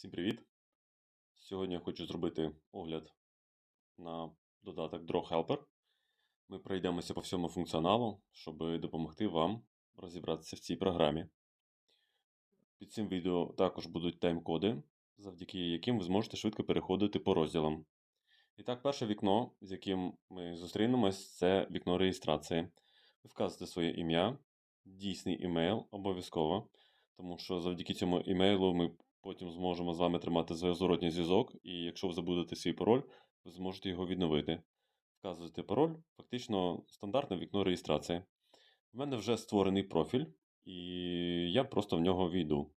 Всім привіт! Сьогодні я хочу зробити огляд на додаток Draw Helper. Ми пройдемося по всьому функціоналу, щоб допомогти вам розібратися в цій програмі. Під цим відео також будуть тайм-коди, завдяки яким ви зможете швидко переходити по розділам. І так, перше вікно, з яким ми зустрінемось, це вікно реєстрації. Ви вказуєте своє ім'я, дійсний імейл обов'язково, тому що завдяки цьому імейлу ми потім зможемо з вами тримати зворотній зв'язок, і якщо ви забудете свій пароль, ви зможете його відновити. Вказуєте пароль, фактично стандартне вікно реєстрації. В мене вже створений профіль, і я просто в нього війду.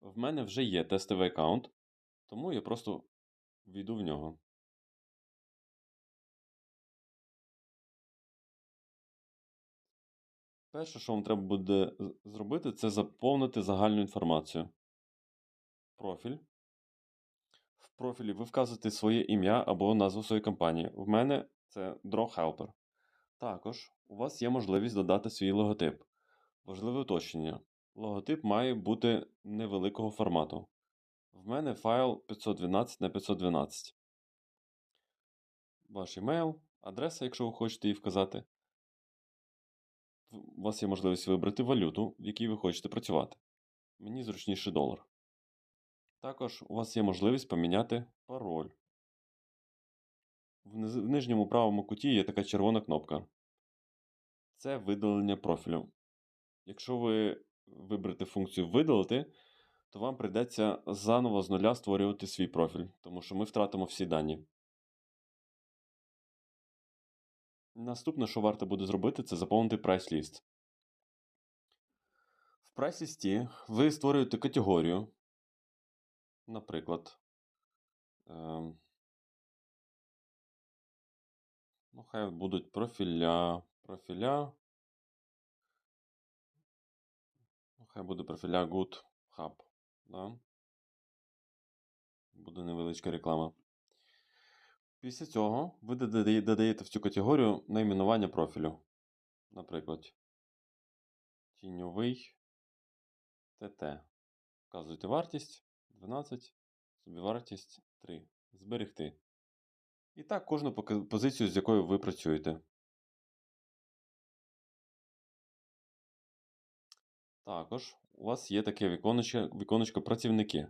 В мене вже є тестовий аккаунт, тому я просто війду в нього. Перше, що вам треба буде зробити, це заповнити загальну інформацію. Профіль. В профілі ви вказуєте своє ім'я або назву своєї компанії. В мене це Draw Helper. Також у вас є можливість додати свій логотип. Важливе уточнення. Логотип має бути невеликого формату. В мене файл 512 на 512. Ваш імейл, адреса, якщо ви хочете її вказати. У вас є можливість вибрати валюту, в якій ви хочете працювати. Мені зручніше долар. Також у вас є можливість поміняти пароль. В нижньому правому куті є така червона кнопка. Це видалення профілю. Якщо ви виберете функцію видалити, то вам прийдеться заново з нуля створювати свій профіль, тому що ми втратимо всі дані. Наступне, що варто буде зробити, це заповнити прайс-ліст. В прайс-лісті ви створюєте категорію. Наприклад, ем, ну, хай будуть профіля. Профіля. Ну, хай буде профіля Good Hub. Да? Буде невеличка реклама. Після цього ви додаєте в цю категорію найменування профілю. Наприклад, тіньовий ТТ. Вказуєте вартість 12, собівартість 3. Зберегти. І так кожну позицію, з якою ви працюєте. Також у вас є таке віконечко, віконечко працівники.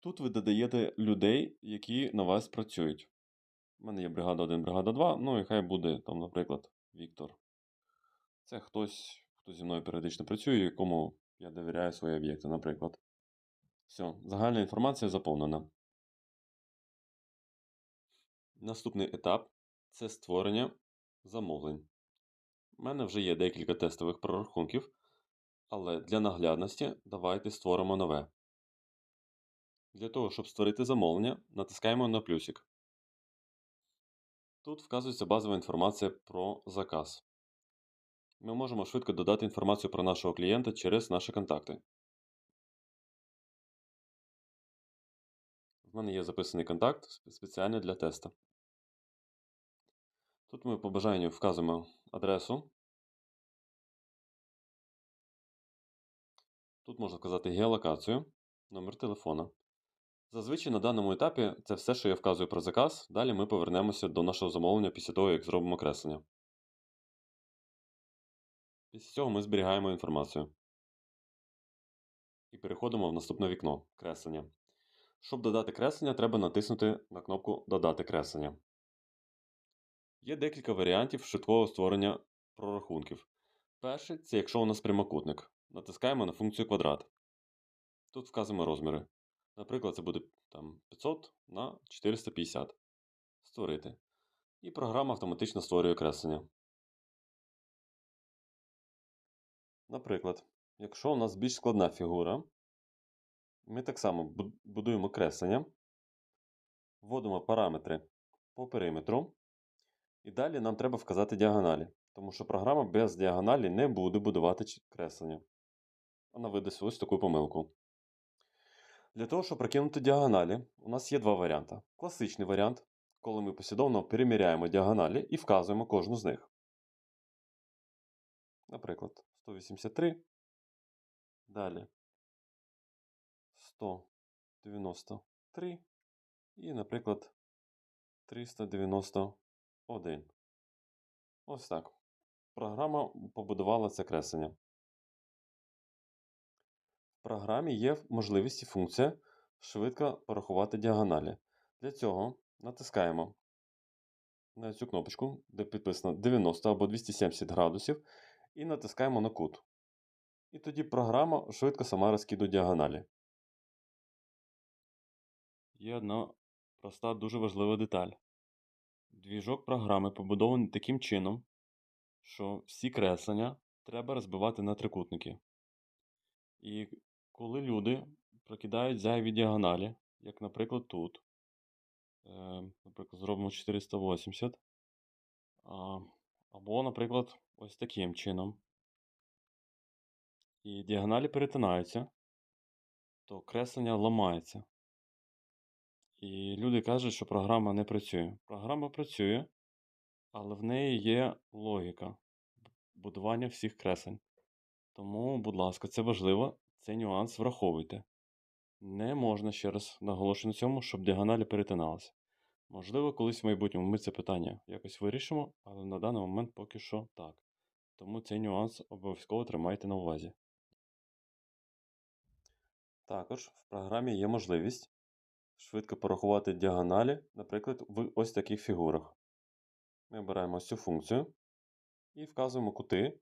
Тут ви додаєте людей, які на вас працюють. У мене є бригада 1, бригада 2, ну і хай буде там, наприклад, Віктор. Це хтось, хто зі мною періодично працює, якому я довіряю свої об'єкти, наприклад. Все, загальна інформація заповнена. Наступний етап це створення замовлень. У мене вже є декілька тестових прорахунків, але для наглядності давайте створимо нове. Для того, щоб створити замовлення, натискаємо на плюсик. Тут вказується базова інформація про заказ. Ми можемо швидко додати інформацію про нашого клієнта через наші контакти. В мене є записаний контакт сп- спеціально для тесту. Тут ми по бажанню вказуємо адресу. Тут можна вказати геолокацію, номер телефона. Зазвичай на даному етапі це все, що я вказую про заказ. Далі ми повернемося до нашого замовлення після того, як зробимо креслення. Після цього ми зберігаємо інформацію. І переходимо в наступне вікно креслення. Щоб додати креслення, треба натиснути на кнопку Додати креслення. Є декілька варіантів швидкого створення прорахунків. Перший це якщо у нас прямокутник. Натискаємо на функцію квадрат. Тут вказуємо розміри. Наприклад, це буде там 500 на 450. Створити. І програма автоматично створює креслення. Наприклад, якщо у нас більш складна фігура, ми так само будуємо креслення, вводимо параметри по периметру, і далі нам треба вказати діагоналі, тому що програма без діагоналі не буде будувати креслення. Вона видасть ось таку помилку. Для того, щоб прокинути діагоналі, у нас є два варіанти. Класичний варіант, коли ми послідовно переміряємо діагоналі і вказуємо кожну з них. Наприклад, 183. Далі 193 і, наприклад, 391. Ось так. Програма побудувала це креслення. Програмі є можливість і функція швидко порахувати діагоналі. Для цього натискаємо на цю кнопочку, де підписано 90 або 270 градусів, і натискаємо на кут. І тоді програма швидко сама розкидує діагоналі. Є одна проста, дуже важлива деталь. Двіжок програми побудований таким чином, що всі креслення треба розбивати на трикутники. І коли люди прокидають зайві діагоналі, як, наприклад, тут, е, наприклад, зробимо 480, а, або, наприклад, ось таким чином, і діагоналі перетинаються, то креслення ламається. І люди кажуть, що програма не працює. Програма працює, але в неї є логіка будування всіх кресень. Тому, будь ласка, це важливо, цей нюанс враховуйте. Не можна ще раз наголошую на цьому, щоб діагоналі перетиналися. Можливо, колись в майбутньому ми це питання якось вирішимо, але на даний момент поки що так. Тому цей нюанс обов'язково тримайте на увазі. Також в програмі є можливість швидко порахувати діагоналі, наприклад, в ось таких фігурах. Ми обираємо цю функцію і вказуємо кути,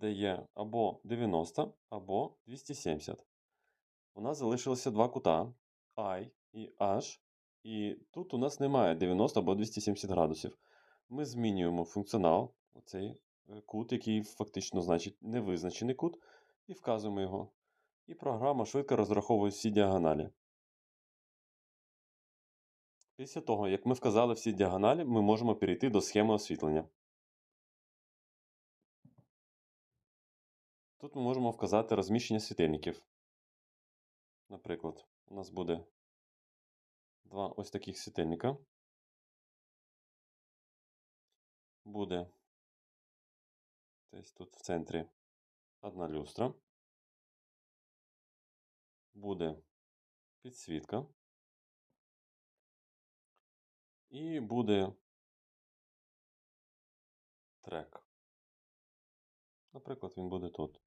де є або 90, або 270. У нас залишилося два кута I і H, і тут у нас немає 90 або 270 градусів. Ми змінюємо функціонал, оцей е, кут, який фактично значить невизначений кут, і вказуємо його. І програма швидко розраховує всі діагоналі. Після того, як ми вказали всі діагоналі, ми можемо перейти до схеми освітлення. Тут ми можемо вказати розміщення світильників. Наприклад, у нас буде два ось таких світильника. Буде десь тут в центрі одна люстра. Буде підсвітка. І буде трек. Наприклад, він буде тут.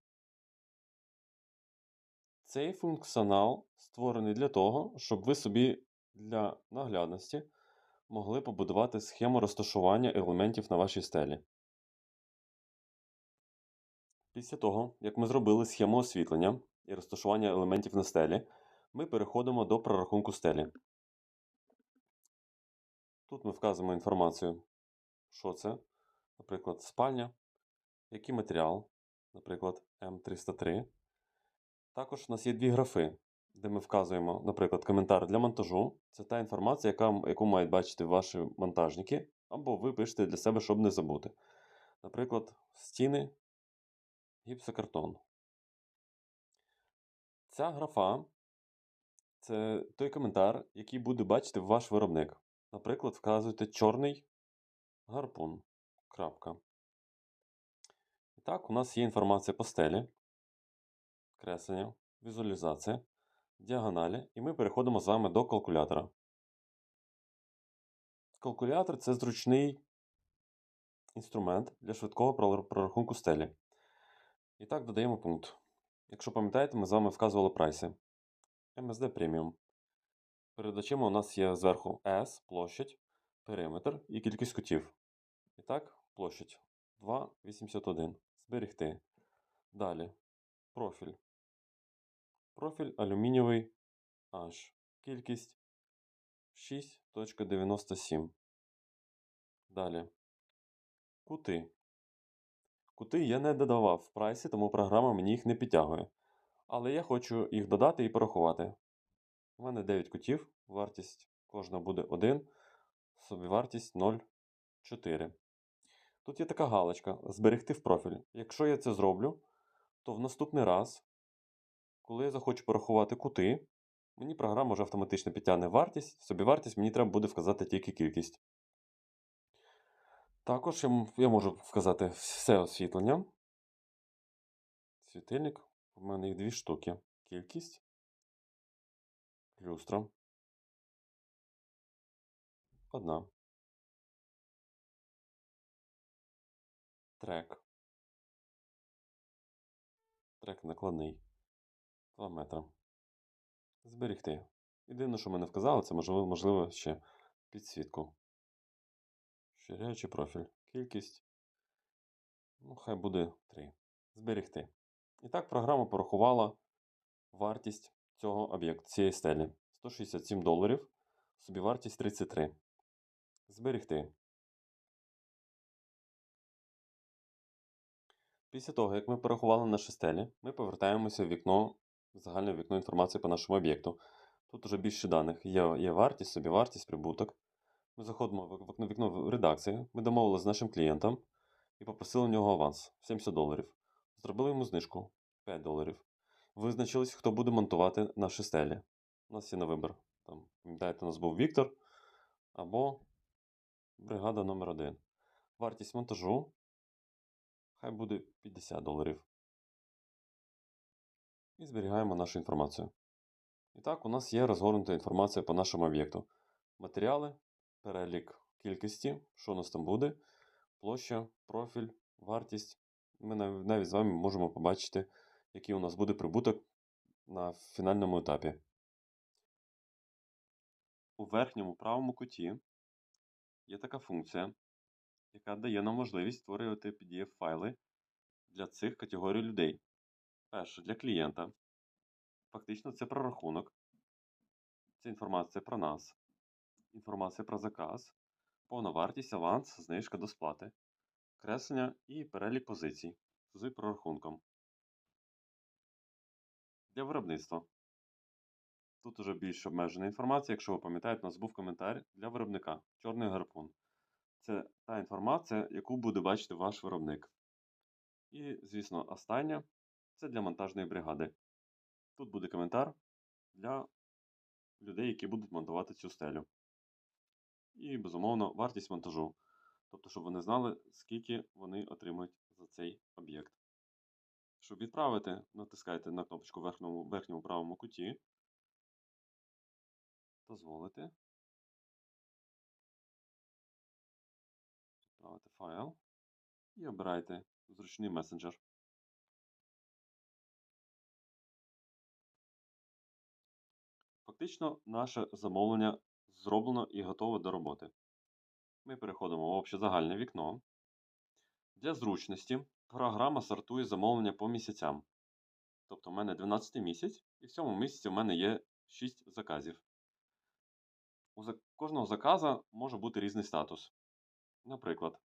Цей функціонал створений для того, щоб ви собі для наглядності могли побудувати схему розташування елементів на вашій стелі. Після того, як ми зробили схему освітлення і розташування елементів на стелі, ми переходимо до прорахунку стелі. Тут ми вказуємо інформацію, що це, наприклад, спальня, який матеріал, наприклад, М303. Також у нас є дві графи, де ми вказуємо, наприклад, коментар для монтажу. Це та інформація, яка, яку мають бачити ваші монтажники, або ви пишете для себе, щоб не забути. Наприклад, стіни, гіпсокартон. Ця графа це той коментар, який буде бачити ваш виробник. Наприклад, вказуєте чорний гарпун. Крапка. Так, у нас є інформація по стелі, креслення, візуалізація, діагоналі, і ми переходимо з вами до калкулятора. Калкулятор це зручний інструмент для швидкого прорахунку стелі. І так, додаємо пункт. Якщо пам'ятаєте, ми з вами вказували прайси. MSD Premium. Перед очима у нас є зверху S, площадь, периметр і кількість кутів. І так, площадь 2,81. Зберегти. Далі. Профіль. Профіль алюмінієвий H. Кількість 6.97. Далі. Кути. Кути я не додавав в прайсі, тому програма мені їх не підтягує. Але я хочу їх додати і порахувати. У мене 9 кутів, вартість кожна буде 1, собівартість 0,4. Тут є така галочка Зберегти в профіль. Якщо я це зроблю, то в наступний раз, коли я захочу порахувати кути, мені програма вже автоматично підтягне вартість, собівартість, мені треба буде вказати тільки кількість. Також я можу вказати все освітлення. Світильник. У мене їх дві штуки. Кількість люстра. Одна. Трек. Трек накладний. 2 метри. Зберігти. Єдине, що ми не вказали, це можливо, можливо ще підсвітку. Ширяючий профіль. Кількість. Ну, хай буде 3. Зберігти. І так програма порахувала вартість цього об'єкту, цієї стелі. 167 доларів. Собівартість 33. Зберігти. Після того, як ми порахували наші стелі, ми повертаємося в вікно, загальне вікно інформації по нашому об'єкту. Тут вже більше даних. Є, є вартість, собівартість, прибуток. Ми заходимо в вікно, в редакції, ми домовилися з нашим клієнтом і попросили у нього аванс 70 доларів. Зробили йому знижку 5 доларів. Визначились, хто буде монтувати наші стелі. У нас є на вибір. Там, пам'ятаєте, у нас був Віктор або бригада номер 1 Вартість монтажу хай буде 50 доларів. І зберігаємо нашу інформацію. І так, у нас є розгорнута інформація по нашому об'єкту. Матеріали, перелік кількості, що у нас там буде, площа, профіль, вартість. Ми навіть з вами можемо побачити, який у нас буде прибуток на фінальному етапі. У верхньому правому куті є така функція, яка дає нам можливість створювати PDF-файли для цих категорій людей. Перше, для клієнта. Фактично, це прорахунок. Це інформація про нас, інформація про заказ, повна вартість, аванс, знижка до сплати, креслення і перелік позицій з прорахунком. Для виробництва. Тут уже більш обмежена інформація. Якщо ви пам'ятаєте, у нас був коментар для виробника Чорний гарпун. Це та інформація, яку буде бачити ваш виробник. І, звісно, остання це для монтажної бригади. Тут буде коментар для людей, які будуть монтувати цю стелю. І, безумовно, вартість монтажу. Тобто, щоб вони знали, скільки вони отримують за цей об'єкт. Щоб відправити, натискайте на кнопочку в верхньому, верхньому правому куті. Дозволити. Відправити файл. І обирайте зручний месенджер. Фактично, наше замовлення зроблено і готове до роботи. Ми переходимо в загальне вікно. Для зручності програма сортує замовлення по місяцям. Тобто, в мене 12 місяць, і в цьому місяці в мене є 6 заказів. У кожного заказа може бути різний статус. Наприклад,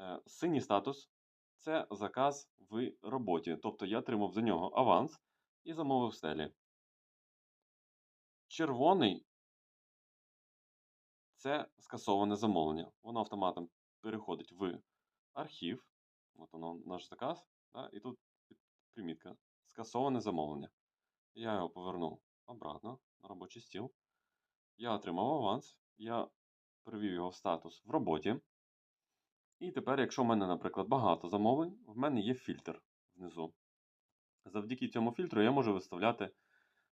е, синій статус це заказ в роботі. Тобто я отримав за нього аванс і замовив стелі. Червоний це скасоване замовлення. Воно автоматом переходить в архів. От воно наш заказ. Да? І тут примітка. Скасоване замовлення. Я його поверну обратно на робочий стіл. Я отримав аванс. Я перевів його в статус в роботі. І тепер, якщо в мене, наприклад, багато замовлень, в мене є фільтр внизу. Завдяки цьому фільтру я можу виставляти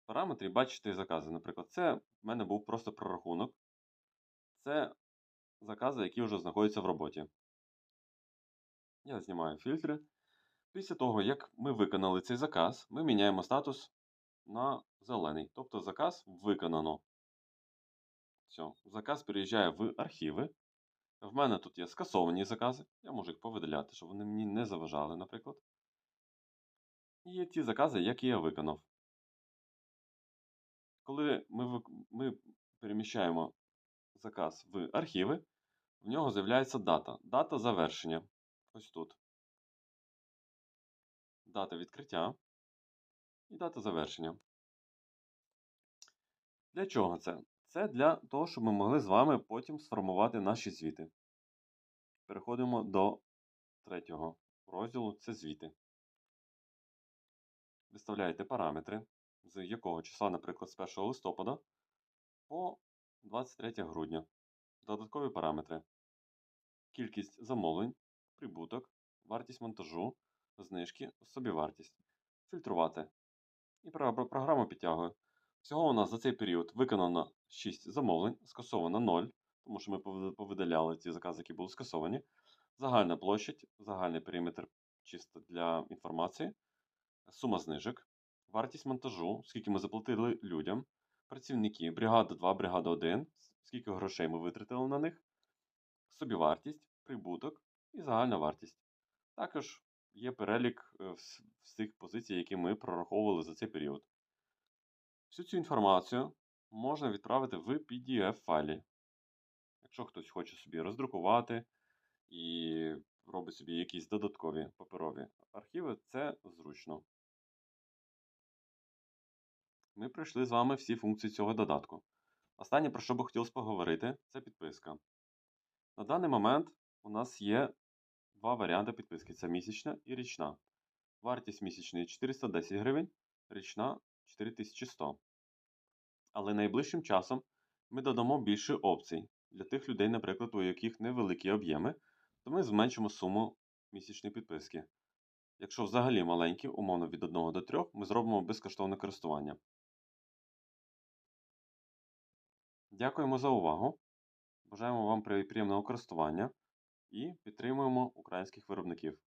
параметри і бачити закази. Наприклад, це в мене був просто прорахунок. Це закази, які вже знаходяться в роботі. Я знімаю фільтри. Після того, як ми виконали цей заказ, ми міняємо статус на зелений. Тобто заказ виконано. Все, заказ переїжджає в архіви. В мене тут є скасовані закази. Я можу їх повидаляти, щоб вони мені не заважали, наприклад. І є ті закази, які я виконав. Коли ми, ми переміщаємо заказ в архіви, в нього з'являється дата. Дата завершення. Ось тут. Дата відкриття і дата завершення. Для чого це? Це для того, щоб ми могли з вами потім сформувати наші звіти. Переходимо до третього розділу це звіти. Виставляєте параметри, з якого числа, наприклад, з 1 листопада по 23 грудня. Додаткові параметри. Кількість замовлень, прибуток, вартість монтажу, знижки, собівартість. Фільтрувати. І про- програма підтягує. Всього у нас за цей період виконано 6 замовлень, скасовано 0, тому що ми повидаляли ті закази, які були скасовані. Загальна площадь, загальний периметр чисто для інформації, сума знижок, вартість монтажу, скільки ми заплатили людям, працівники, бригада 2, бригада 1, скільки грошей ми витратили на них, собівартість, прибуток і загальна вартість. Також є перелік е, всіх позицій, які ми прораховували за цей період. Всю цю інформацію можна відправити в PDF-файлі. Якщо хтось хоче собі роздрукувати і робить собі якісь додаткові паперові архіви, це зручно. Ми пройшли з вами всі функції цього додатку. Останнє, про що би хотілося поговорити, це підписка. На даний момент у нас є два варіанти підписки: це місячна і річна. Вартість місячної 410 гривень, річна 4100. Але найближчим часом ми додамо більше опцій для тих людей, наприклад, у яких невеликі об'єми, то ми зменшимо суму місячної підписки. Якщо взагалі маленькі, умовно від 1 до 3, ми зробимо безкоштовне користування. Дякуємо за увагу. Бажаємо вам при- приємного користування і підтримуємо українських виробників.